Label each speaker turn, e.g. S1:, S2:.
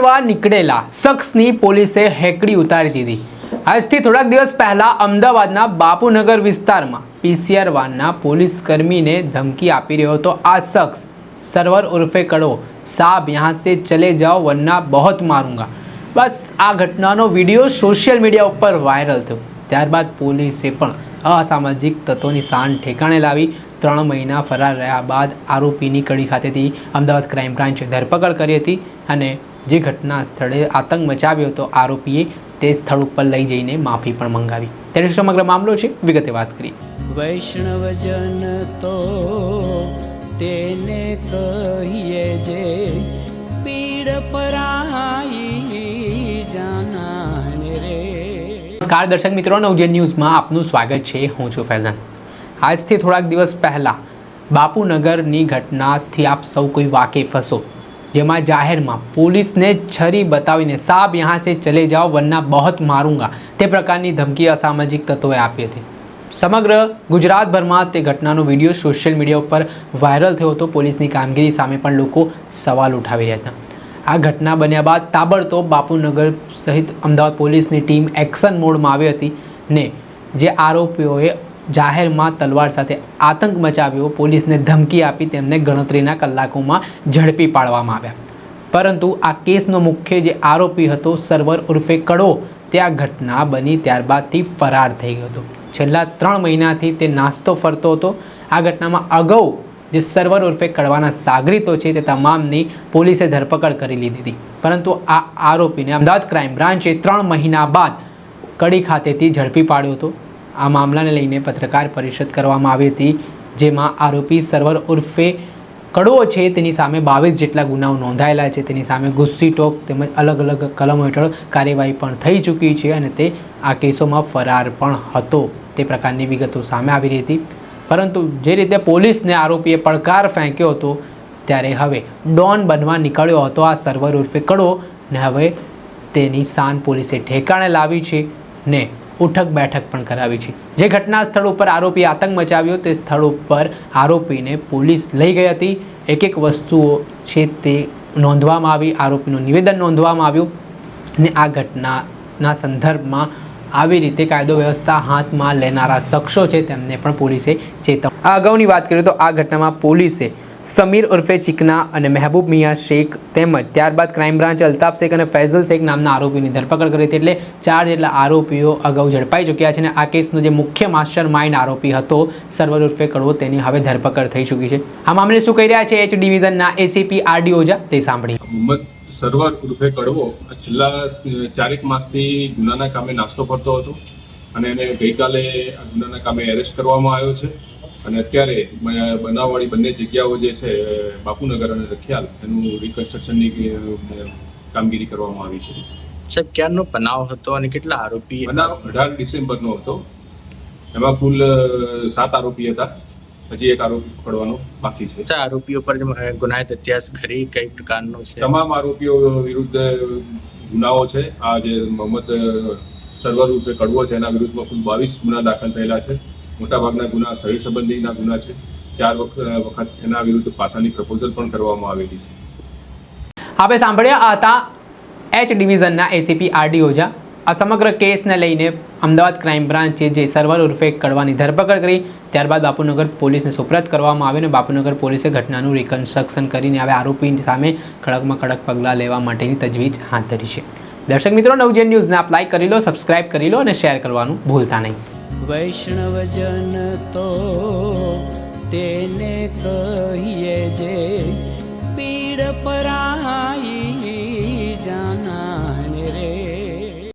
S1: બનવા નીકળેલા શખ્સની પોલીસે હેકડી ઉતારી દીધી. આજથી થોડાક દિવસ પહેલા અમદાવાદના બાપુનગર વિસ્તારમાં પીસીઆર વાનના પોલીસ કર્મીને ધમકી આપી રહ્યો હતો. આ શખ્સ સરવર ઉર્ફે કડો સાબ યહાં સે ચલે જાઓ વરના બહોત મારુંગા. બસ આ ઘટનાનો વીડિયો સોશિયલ મીડિયા ઉપર વાયરલ થયો. ત્યારબાદ પોલીસે પણ અસામાજિક તત્વોની શાન ઠેકાણે લાવી ત્રણ મહિના ફરાર રહ્યા બાદ આરોપીની કડી ખાતેથી અમદાવાદ ક્રાઇમ બ્રાન્ચે ધરપકડ કરી હતી અને જે ઘટના સ્થળે આતંક મચાવ્યો હતો આરોપીએ તે સ્થળ ઉપર લઈ જઈને માફી પણ મંગાવી. ત્યારે સમગ્ર મામલો છે વિગતે વાત કરી
S2: વૈષ્ણવજન તો તેને કહીએ જે પીડ પરાઈ જાનાને રે.
S1: નમસ્કાર દર્શક મિત્રો નવજે ન્યૂઝમાં આપનું સ્વાગત છે. હું છું ફૈઝાન. આજથી થોડાક દિવસ પહેલાં બાપુનગરની ઘટનાથી આપ સૌ કોઈ વાકેફ હશો. જેમાં જાહેરમાં પોલીસને છરી બતાવીને સાબ યહાં સે ચલે જાઓ વરના બહોત મારુંગા. તે પ્રકારની ધમકી અસામાજિક તત્વોએ આપી હતી. સમગ્ર ગુજરાતભરમાં તે ઘટનાનો વીડિયો સોશિયલ મીડિયા ઉપર વાયરલ થયો હતો. પોલીસની કામગીરી સામે પણ લોકો સવાલ ઉઠાવી રહ્યા હતા. આ ઘટના બન્યા બાદ તાબડતોબ બાપુનગર સહિત અમદાવાદ પોલીસની ટીમ એક્શન મોડમાં આવી હતી ને જે આરોપીઓએ જાહેરમાં તલવાર સાથે આતંક મચાવ્યો, પોલીસને ધમકી આપી તેમને ગણતરીના કલાકોમાં ઝડપી પાડવામાં આવ્યા. પરંતુ આ કેસનો મુખ્ય જે આરોપી હતો, સર્વર ઉર્ફે કડો, તે આ ઘટના બની ત્યારબાદથી ફરાર થઈ ગયો હતો. છેલ્લા ત્રણ મહિનાથી તે નાસ્તો ફરતો હતો. આ ઘટનામાં અગાઉ જે સર્વર ઉર્ફે કડવાના સાગરીતો છે, તે તમામની પોલીસે ધરપકડ કરી લીધી હતી. પરંતુ આ આરોપીને અમદાવાદ ક્રાઇમ બ્રાન્ચે ત્રણ મહિના બાદ કડી ખાતેથી ઝડપી પાડ્યો હતો. આ મામલાને લઈને પત્રકાર પરિષદ કરવામાં આવી હતી, જેમાં આરોપી સર્વર ઉર્ફે કડવો છે. તેની સામે બાવીસ જેટલા ગુનાઓ નોંધાયેલા છે. તેની સામે ગુસ્સી ટોક તેમજ અલગ અલગ કલમો હેઠળ કાર્યવાહી પણ થઈ ચૂકી છે અને તે આ કેસોમાં ફરાર પણ હતો. તે પ્રકારની વિગતો સામે આવી રહી હતી. પરંતુ જે રીતે પોલીસને આરોપીએ પડકાર ફેંક્યો હતો, ત્યારે હવે ડોન બનવા નીકળ્યો હતો આ સર્વર ઉર્ફે કડવો ને હવે તેની શાન પોલીસે ઠેકાણે લાવી છે ને ઉઠક બેઠક પણ કરાવી છે. જે ઘટના સ્થળ ઉપર આરોપી આતંક મચાવ્યો તે સ્થળ ઉપર આરોપીને પોલીસ લઈ ગઈ હતી. એક એક વસ્તુઓ છે તે નોંધવામાં આવી, આરોપીનું નિવેદન નોંધવામાં આવ્યું અને આ ઘટનાના સંદર્ભમાં આવી રીતે કાયદો વ્યવસ્થા હાથમાં લેનારા શખ્સો છે તેમને પણ પોલીસે ચેતવ અગાઉની વાત કરીએ તો આ ઘટનામાં પોલીસે સમીર ઉર્ફે ચિકના અને મહેબૂબ મિયા શેખ તેમજ ત્યારબાદ ક્રાઇમ બ્રાન્ચ અલ્તાફ શેખ અને ફૈઝલ શેખ નામના આરોપીની ધરપકડ કરી હતી એટલે ચાર જેટલા આરોપીઓ અગાઉ ઝડપાઈ ચૂક્યા છે અને આ કેસનો જે મુખ્ય માસ્ટર માઇન્ડ આરોપી હતો સર્વર ઉર્ફે કડવો, તેની હવે ધરપકડ થઈ ચૂકી છે. આ મામલે શું કહી રહ્યા છે એચ ડિવિઝનના એસીપી આર ડી ઓઝા? તે સાંભળી.
S3: મોહમ્મદ સરવર ઉર્ફે કડવો છેલ્લા ચારેક માસથી ગુનાના કામે નાસ્તો કરતો હતો અને એને ગઈકાલે ગુનાના કામે એરેસ્ટ કરવામાં આવ્યો છે. અને અત્યારે બનાવવાળી બંને જગ્યાઓ જે છે બાપુનગર અને રખિયાલ એનું રિકન્સ્ટ્રક્શનની કામગીરી કરવામાં આવી છે.
S4: સાહેબ ક્યારનો બનાવ હતો અને કેટલા આરોપી
S3: બનાવ અઢાર ડિસેમ્બરનો હતો. એમાં કુલ સાત આરોપી હતા. હજી એક આરોપી પકડવાનો બાકી છે.
S4: આરોપીઓ પર ગુનાહિત ઇતિહાસ ખરી કઈ પ્રકારનો છે?
S3: તમામ આરોપીઓ વિરુદ્ધ ગુનાઓ છે. આ જે મોહમ્મદ સર્વર રૂપે કડવો છે. એના વિરુદ્ધમાં કુલ બાવીસ ગુના દાખલ થયેલા છે. મોટાભાગના ગુના શરીર સંબંધીના ગુના છે. ચાર વખત એના વિરુદ્ધ પાસાની પ્રપોઝલ પણ કરવામાં આવેલી છે.
S1: આપણે સાંભળ્યા હતા એચ ડિવિઝનના એસીપી આરડી ઓઝા આ સમગ્ર કેસને લઈને અમદાવાદ ક્રાઇમ બ્રાન્ચે જે સર્વર ઉર્ફે કડવાની ધરપકડ કરી, ત્યારબાદ બાપુનગર પોલીસને સુપ્રત કરવામાં આવે અને બાપુનગર પોલીસે ઘટનાનું રિકન્સ્ટ્રક્શન કરીને હવે આરોપી સામે કડકમાં કડક પગલાં લેવા માટેની તજવીજ હાથ ધરી છે. દર્શક મિત્રો, નવજેન ન્યૂઝને આપ લાઈક કરી લો સબસ્ક્રાઇબ કરી લો અને શેર કરવાનું ભૂલતા નહીં.
S2: વૈષ્ણવજન તો તેને કહીએ જે પીડ પરાઈ